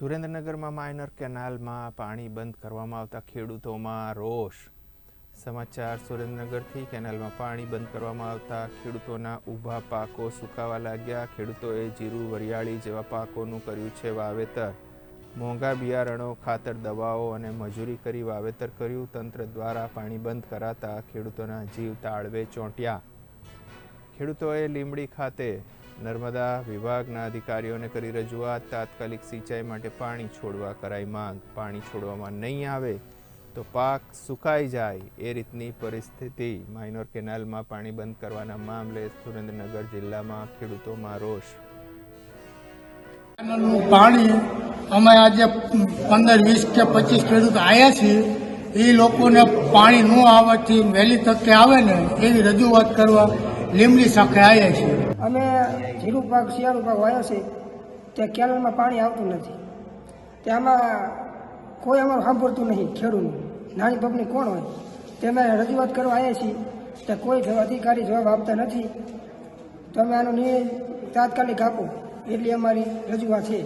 સુરેન્દ્રનગરમાં માઇનર કેનાલમાં પાણી બંધ કરવામાં આવતા ખેડૂતોમાં રોષ. સમાચાર, સુરેન્દ્રનગરથી કેનાલમાં પાણી બંધ કરવામાં આવતા ખેડૂતોના ઊભા પાકો સુકાવા લાગ્યા. ખેડૂતોએ જીરું, વરિયાળી જેવા પાકોનું કર્યું છે વાવેતર. મોંઘા બિયારણો, ખાતર, દવાઓ અને મજૂરી કરી વાવેતર કર્યું. તંત્ર દ્વારા પાણી બંધ કરાતા ખેડૂતોના જીવ તાળવે ચોંટ્યા. ખેડૂતોએ લીંબડી ખાતે નર્મદા વિભાગના અધિકારીઓને કરી રજૂઆત, તાત્કાલિક સિંચાઈ માટે પાણી છોડવા કરાઈ માંગ. પાણી છોડવામાં નહીં આવે તો પાક સુકાઈ જાય એ રીતની પરિસ્થિતિ. માઇનોર કેનાલમાં પાણી બંધ કરવાના મામલે સુરેન્દ્રનગર જિલ્લામાં ખેડૂતોમાં રોષ. પાણી અમે આજે પંદર, વીસ કે પચીસ ખેડૂત આવ્યા છીએ. એ લોકોને પાણી ન આવવાથી વહેલી તકે આવે ને એવી રજૂઆત કરવા લીમડી શાખે આવ્યા છીએ અમે જીરું પાક, શિયાળુ પાક વાયો છે, તે કેનલમાં પાણી આવતું નથી. ત્યાંમાં કોઈ અમારું સાંભળતું નહીં ખેડૂતનું નાની પબની કોણ હોય? તેમે રજૂઆત કરવા આવ્યા છીએ. તે કોઈ અધિકારી જવાબ આપતા નથી. તમે આનો નિર્ણય તાત્કાલિક આપો. એટલી અમારી રજૂઆત છે.